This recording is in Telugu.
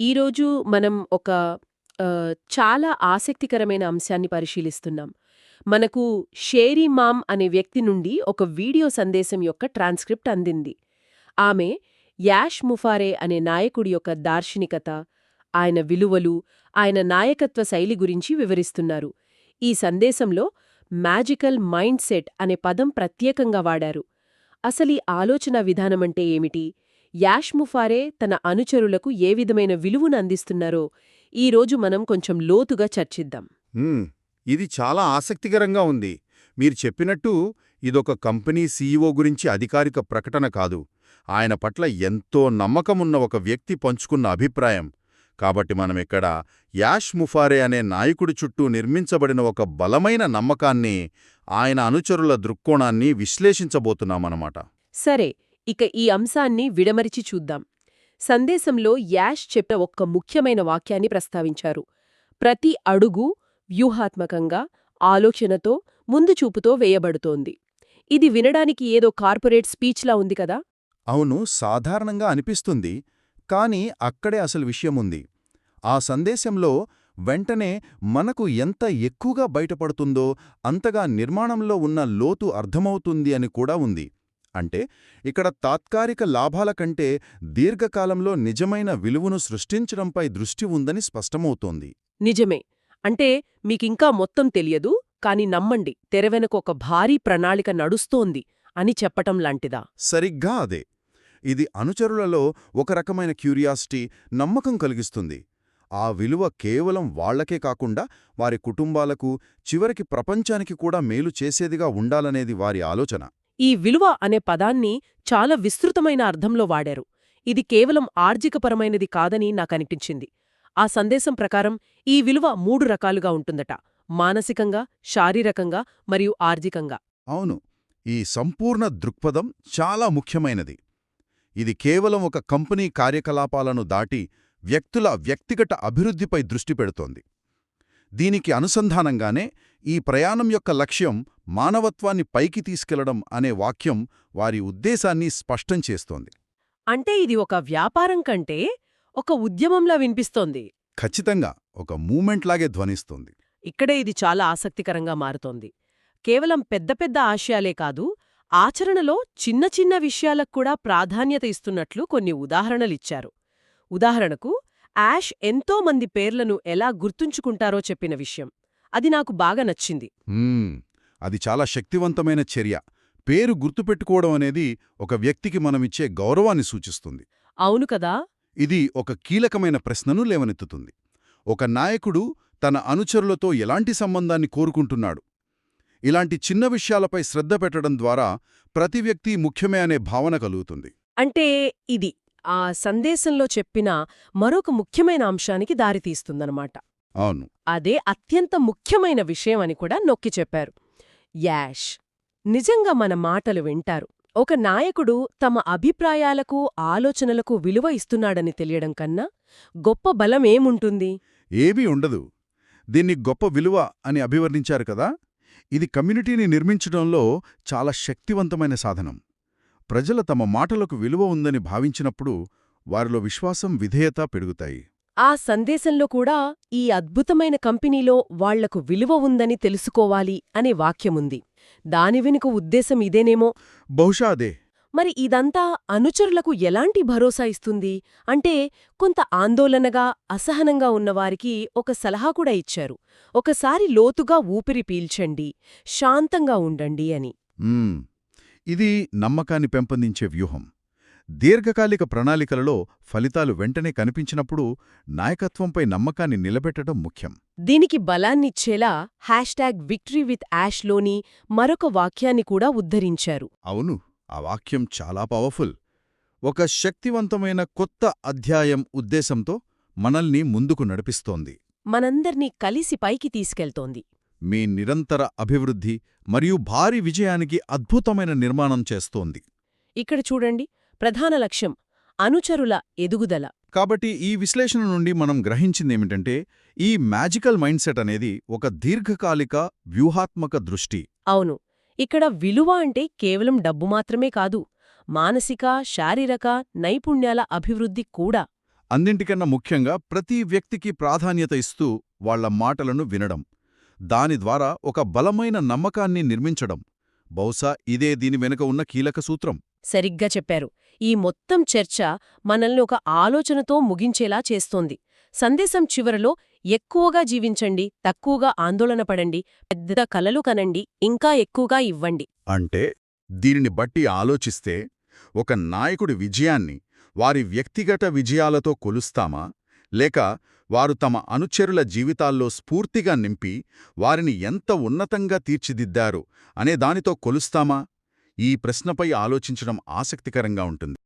ఈరోజు మనం ఒక చాలా ఆసక్తికరమైన అంశాన్ని పరిశీలిస్తున్నాం. మనకు షేరీ మామ్ అనే వ్యక్తి నుండి ఒక వీడియో సందేశం యొక్క ట్రాన్స్క్రిప్ట్ అందింది. ఆమె యాష్ ముఫారే అనే నాయకుడి యొక్క దార్శనికత ఆయన విలువలు ఆయన నాయకత్వ శైలి గురించి వివరిస్తున్నారు. ఈ సందేశంలో మ్యాజికల్ మైండ్ సెట్ అనే పదం ప్రత్యేకంగా వాడారు. అసలీ ఆలోచన విధానమంటే ఏమిటి? యాష్ ముఫారే తన అనుచరులకు ఏ విధమైన విలువను అందిస్తున్నారో ఈరోజు మనం కొంచెం లోతుగా చర్చిద్దాం. ఇది చాలా ఆసక్తికరంగా ఉంది. మీరు చెప్పినట్టు ఇదొక కంపెనీ సీఈఓ గురించి అధికారిక ప్రకటన కాదు. ఆయన పట్ల ఎంతో నమ్మకమున్న ఒక వ్యక్తి పంచుకున్న అభిప్రాయం. కాబట్టి మనమిక్కడ యాష్ ముఫారే అనే నాయకుడి చుట్టూ నిర్మించబడిన ఒక బలమైన నమ్మకాన్ని ఆయన అనుచరుల దృక్కోణాన్ని విశ్లేషించబోతున్నామన్నమాట. సరే ఇక ఈ అంశాన్ని విడమరిచి చూద్దాం. సందేశంలో యాష్ చెప్పిన ఒక్క ముఖ్యమైన వాక్యాన్ని ప్రస్తావించారు. ప్రతి అడుగు వ్యూహాత్మకంగా ఆలోచనతో ముందు చూపుతో వేయబడుతోంది. ఇది వినడానికి ఏదో కార్పొరేట్ స్పీచ్లా ఉంది కదా? అవును సాధారణంగా అనిపిస్తుంది కాని అక్కడే అసలు విషయముంది. ఆ సందేశంలో వెంటనే మనకు ఎంత ఎక్కువగా బయటపడుతుందో అంతగా నిర్మాణంలో ఉన్న లోతు అర్థమవుతుంది అని కూడా ఉంది. అంటే ఇక్కడ తాత్కాలిక లాభాల కంటే దీర్ఘకాలంలో నిజమైన విలువను సృష్టించడంపై దృష్టి ఉందని స్పష్టమవుతోంది. నిజమే. అంటే మీకింకా మొత్తం తెలియదు కాని నమ్మండి తెరవెనక ఒక భారీ ప్రణాళిక నడుస్తోంది అని చెప్పటం లాంటిదా? సరిగ్గా అదే. ఇది అనుచరులలో ఒక రకమైన క్యూరియాసిటీ నమ్మకం కలిగిస్తుంది. ఆ విలువ కేవలం వాళ్ళకే కాకుండా వారి కుటుంబాలకు చివరికి ప్రపంచానికి కూడా మేలు చేసేదిగా ఉండాలనేది వారి ఆలోచన. ఈ విలువ అనే పదాన్ని చాలా విస్తృతమైన అర్థంలో వాడారు. ఇది కేవలం ఆర్జికపరమైనది కాదని నాకనిపించింది. ఆ సందేశం ప్రకారం ఈ విలువ మూడు రకాలుగా ఉంటుందట. మానసికంగా శారీరకంగా మరియు ఆర్థికంగా. అవును. ఈ సంపూర్ణ దృక్పథం చాలా ముఖ్యమైనది. ఇది కేవలం ఒక కంపెనీ కార్యకలాపాలను దాటి వ్యక్తుల వ్యక్తిగత అభివృద్ధిపై దృష్టి పెడుతోంది. దీనికి అనుసంధానంగానే ఈ ప్రయాణం యొక్క లక్ష్యం మానవత్వాన్ని పైకి తీసుకెళ్ళడం అనే వాక్యం వారి ఉద్దేశాన్ని స్పష్టం చేస్తోంది. అంటే ఇది ఒక వ్యాపారం కంటే ఒక ఉద్యమంలా వినిపిస్తోంది. ఖచ్చితంగా ఒక మూమెంట్లాగే ధ్వనిస్తోంది. ఇక్కడే ఇది చాలా ఆసక్తికరంగా మారుతోంది. కేవలం పెద్ద పెద్ద ఆశయాలే కాదు ఆచరణలో చిన్న చిన్న విషయాలకు కూడా ప్రాధాన్యత ఇస్తున్నట్లు కొన్ని ఉదాహరణలిచ్చారు ఉదాహరణకు యాష్ ఎంతో మంది పేర్లను ఎలా గుర్తుంచుకుంటారో చెప్పిన విషయం. అది నాకు బాగా నచ్చింది. అది చాలా శక్తివంతమైన చర్య. పేరు గుర్తుపెట్టుకోవడం అనేది ఒక వ్యక్తికి మనమిచ్చే గౌరవాన్ని సూచిస్తుంది. అవును కదా? ఇది ఒక కీలకమైన ప్రశ్నను లేవనెత్తుతుంది. ఒక నాయకుడు తన అనుచరులతో ఎలాంటి సంబంధాన్ని కోరుకుంటున్నాడు? ఇలాంటి చిన్న విషయాలపై శ్రద్ధ పెట్టడం ద్వారా ప్రతి వ్యక్తి ముఖ్యమే అనే భావన కలుగుతుంది. అంటే ఇది ఆ సందేశంలో చెప్పిన మరొక ముఖ్యమైన అంశానికి దారితీస్తుందన్నమాట. అవును. అదే అత్యంత ముఖ్యమైన విషయం అని కూడా నొక్కి చెప్పారు. యాష్. నిజంగా మన మాటలు వింటారు. ఒక నాయకుడు తమ అభిప్రాయాలకు ఆలోచనలకు విలువ ఇస్తున్నాడని తెలియడం కన్నా గొప్ప బలమేముంటుంది ఏమీ ఉండదు. దీన్ని గొప్ప విలువ అని అభివర్ణించారు కదా? ఇది కమ్యూనిటీని నిర్మించడంలో చాలా శక్తివంతమైన సాధనం. ప్రజల తమ మాటలకు విలువ ఉందని భావించినప్పుడు వారిలో విశ్వాసం విధేయత పెరుగుతాయి. ఆ సందేశంలో కూడా ఈ అద్భుతమైన కంపెనీలో వాళ్ళకు విలువ ఉందని తెలుసుకోవాలి అనే వాక్యముంది. దాని వెనుక ఉద్దేశం ఇదేనేమో? బహుశా అదే. మరి ఇదంతా అనుచరులకు ఎలాంటి భరోసా ఇస్తుంది? అంటే కొంత ఆందోళనగా అసహనంగా ఉన్నవారికి ఒక సలహా కూడా ఇచ్చారు. ఒకసారి లోతుగా ఊపిరి పీల్చండి శాంతంగా ఉండండి అని. ఇది నమ్మకాన్ని పెంపొందించే వ్యూహం. దీర్ఘకాలిక ప్రణాళికలలో ఫలితాలు వెంటనే కనిపించినప్పుడు నాయకత్వంపై నమ్మకాన్ని నిలబెట్టడం ముఖ్యం. దీనికి బలాన్నిచ్చేలా హ్యాష్ట్యాగ్ విక్టరీ విత్ యాష్లోని మరొక వాక్యాన్ని కూడా ఉద్ధరించారు. అవును ఆ వాక్యం చాలా పవర్ఫుల్. ఒక శక్తివంతమైన కొత్త అధ్యాయం ఉద్దేశంతో మనల్ని ముందుకు నడిపిస్తోంది. మనందర్నీ కలిసి పైకి తీసుకెళ్తోంది. మీ నిరంతర అభివృద్ధి మరియు భారీ విజయానికి అద్భుతమైన నిర్మాణం చేస్తోంది. ఇక్కడ చూడండి ప్రధాన లక్ష్యం అనుచరుల ఎదుగుదల. కాబట్టి ఈ విశ్లేషణ నుండి మనం గ్రహించిందేమిటంటే ఈ మ్యాజికల్ మైండ్ సెట్ అనేది ఒక దీర్ఘకాలిక వ్యూహాత్మక దృష్టి. అవును. ఇక్కడ విలువ అంటే కేవలం డబ్బు మాత్రమే కాదు మానసిక శారీరక నైపుణ్యాల అభివృద్ధి కూడా. అన్నింటికన్నా ముఖ్యంగా ప్రతి వ్యక్తికి ప్రాధాన్యత ఇస్తూ వాళ్ళ మాటలను వినడం దాని ద్వారా ఒక బలమైన నమ్మకాన్ని నిర్మించడం. బహుశా ఇదే దీని వెనుక ఉన్న కీలక సూత్రం. సరిగ్గా చెప్పారు. ఈ మొత్తం చర్చ మనల్ని ఒక ఆలోచనతో ముగించేలా చేస్తోంది. సందేశం చివరలో ఎక్కువగా జీవించండి తక్కువగా ఆందోళన పడండి పెద్ద కలలు కనండి ఇంకా ఎక్కువగా ఇవ్వండి. అంటే దీనిని బట్టి ఆలోచిస్తే ఒక నాయకుడి విజయాన్ని వారి వ్యక్తిగత విజయాలతో కొలుస్తామా లేక వారు తమ అనుచరుల జీవితాల్లో స్ఫూర్తిగా నింపి వారిని ఎంత ఉన్నతంగా తీర్చిదిద్దారు అనే దానితో కొలుస్తామా? ఈ ప్రశ్నపై ఆలోచించడం ఆసక్తికరంగా ఉంటుంది.